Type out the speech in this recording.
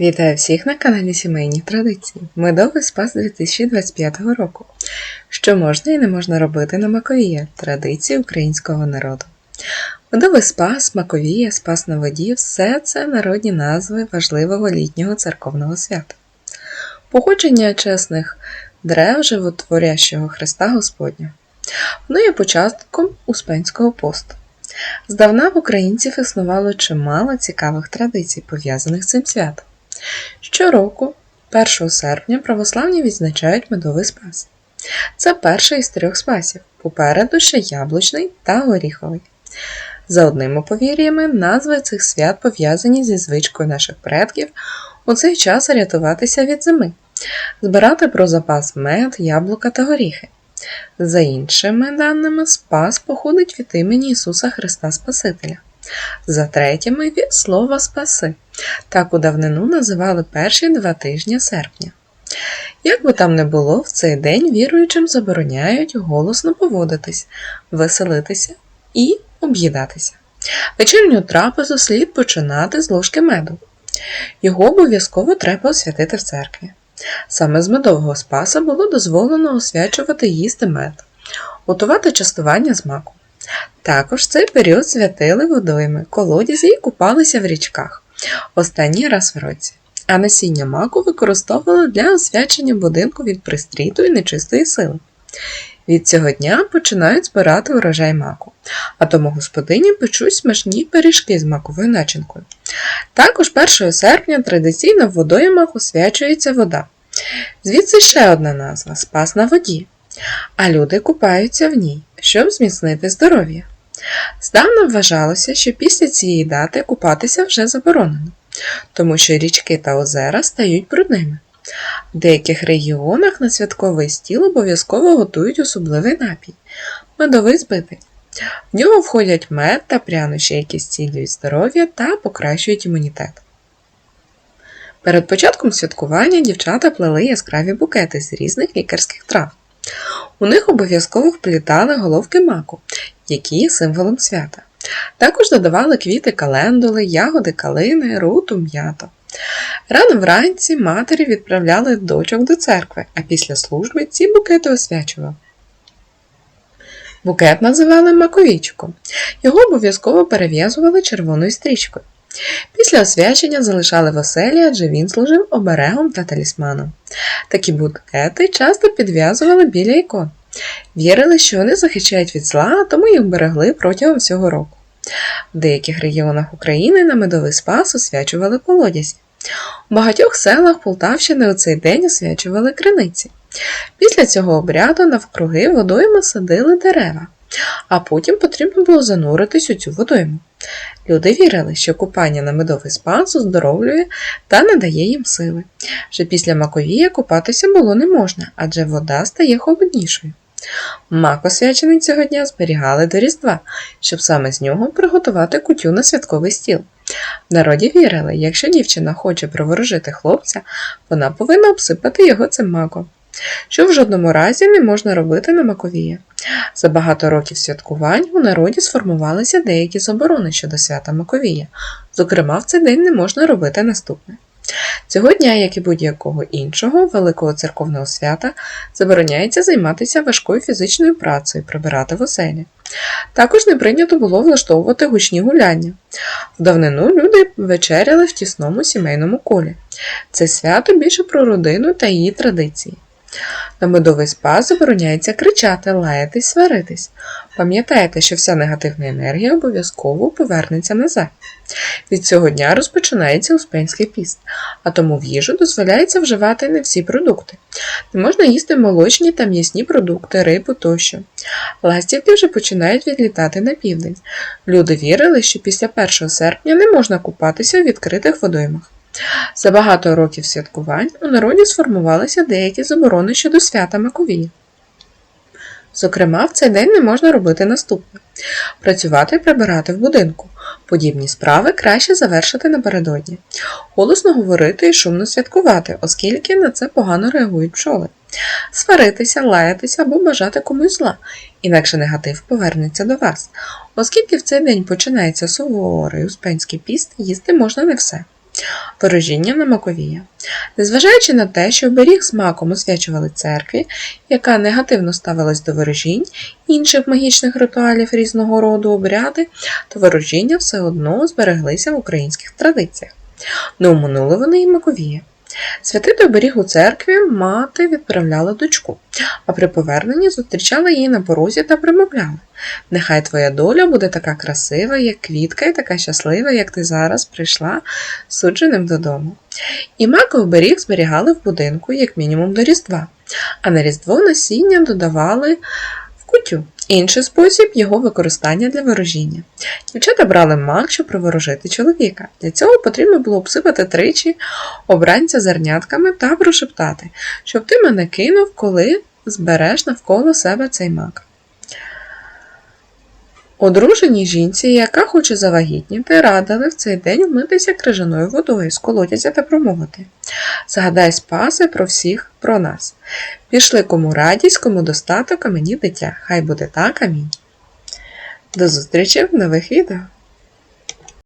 Вітаю всіх на каналі Сімейні Традиції. Медовий спас 2025 року. Що можна і не можна робити на Маковія традиції українського народу. Медовий спас, Маковія, спас на воді все це народні назви важливого літнього церковного свята. Походження чесних дерев животворящого Христа Господня. Воно є початком Успенського посту. Здавна в українців існувало чимало цікавих традицій, пов'язаних з цим святом. Щороку, 1 серпня, православні відзначають медовий спас. Це перший із трьох спасів, попереду ще яблучний та горіховий. За одними повір'ями, назви цих свят пов'язані зі звичкою наших предків у цей час рятуватися від зими, збирати про запас мед, яблука та горіхи. За іншими даними, спас походить від імені Ісуса Христа Спасителя. За третіми від слова спаси. Так у давнину називали перші два тижні серпня. Як би там не було, в цей день віруючим забороняють голосно поводитись, веселитися і об'їдатися. Вечірню трапезу слід починати з ложки меду. Його обов'язково треба освятити в церкві. Саме з медового спаса було дозволено освячувати їсти мед, готувати частування з маку. Також цей період святили водойми, колодязі і купалися в річках останній раз в році, а насіння маку використовували для освячення будинку від пристріту і нечистої сили. Від цього дня починають збирати урожай маку, а тому господині печуть смачні пиріжки з маковою начинкою. Також 1 серпня традиційно в водоймах освячується вода. Звідси ще одна назва спас на воді, а люди купаються в ній, щоб зміцнити здоров'я. Здавна вважалося, що після цієї дати купатися вже заборонено, тому що річки та озера стають брудними. В деяких регіонах на святковий стіл обов'язково готують особливий напій медовий збитий. В нього входять мед та прянощі, які зцілюють здоров'я та покращують імунітет. Перед початком святкування дівчата плели яскраві букети з різних лікарських трав. У них обов'язково вплітали головки маку, які є символом свята. Також додавали квіти календули, ягоди калини, руту, м'ято. Рано вранці матері відправляли дочок до церкви, а після служби ці букети освячували. Букет називали маковічком. Його обов'язково перев'язували червоною стрічкою. Після освячення залишали в адже він служив оберегом та талісманом. Такі букети часто підв'язували біля ікон. Вірили, що вони захищають від зла, тому їх берегли протягом всього року. В деяких регіонах України на медовий спас освячували колодязі. У багатьох селах Полтавщини у цей день освячували криниці. Після цього обряду навкруги водойми садили дерева, а потім потрібно було зануритись у цю водойму. Люди вірили, що купання на медовий спас оздоровлює та надає їм сили. Вже після маковія купатися було не можна, адже вода стає холоднішою. Мак освячений цього дня зберігали до Різдва, щоб саме з нього приготувати кутю на святковий стіл. В народі вірили, якщо дівчина хоче приворожити хлопця, вона повинна обсипати його цим маком, що в жодному разі не можна робити на маковія. За багато років святкувань у народі сформувалися деякі заборони щодо свята Маковія. Зокрема, в цей день не можна робити наступне. Цього дня, як і будь-якого іншого великого церковного свята, забороняється займатися важкою фізичною працею, прибирати в оселі. Також не прийнято було влаштовувати гучні гуляння. В давнину люди вечеряли в тісному сімейному колі. Це свято більше про родину та її традиції. На медовий спас забороняється кричати, лаятись, сваритись. Пам'ятайте, що вся негативна енергія обов'язково повернеться назад. Від цього дня розпочинається Успенський піст, а тому в їжу дозволяється вживати не всі продукти. Не можна їсти молочні та м'ясні продукти, рибу тощо. Ластівки вже починають відлітати на південь. Люди вірили, що після 1 серпня не можна купатися у відкритих водоймах. За багато років святкувань у народі сформувалися деякі заборони щодо свята Маковія. Зокрема, в цей день не можна робити наступне: працювати і прибирати в будинку. Подібні справи краще завершити напередодні, голосно говорити і шумно святкувати, оскільки на це погано реагують пчоли, сваритися, лаятися або бажати комусь зла, інакше негатив повернеться до вас. Оскільки в цей день починається суворий успенський піст, їсти можна не все. Ворожіння на Маковія. Незважаючи на те, що оберіг з маком освячували церкві, яка негативно ставилась до ворожінь, інших магічних ритуалів різного роду обряди, то ворожіння все одно збереглися в українських традиціях. Не уминули вони і Маковія. Святити оберіг у церкві мати відправляла дочку, а при поверненні зустрічала її на порозі та примовляла Нехай твоя доля буде така красива, як квітка, і така щаслива, як ти зараз прийшла судженим додому. І мака оберіг зберігали в будинку, як мінімум до Різдва, а на Різдво насіння додавали в кутю. Інший спосіб його використання для ворожіння. Дівчата брали мак, щоб приворожити чоловіка. Для цього потрібно було обсипати тричі обранця зернятками та прошептати, щоб ти мене кинув, коли збереш навколо себе цей мак. Одруженій жінці, яка хоче завагітніти, радили в цей день вмитися крижаною водою з колодязя та промовити. Згадай спаси про всіх, про нас. Пішли кому радість, кому достаток, а мені дитя. Хай буде так, амінь. До зустрічі в нових відео!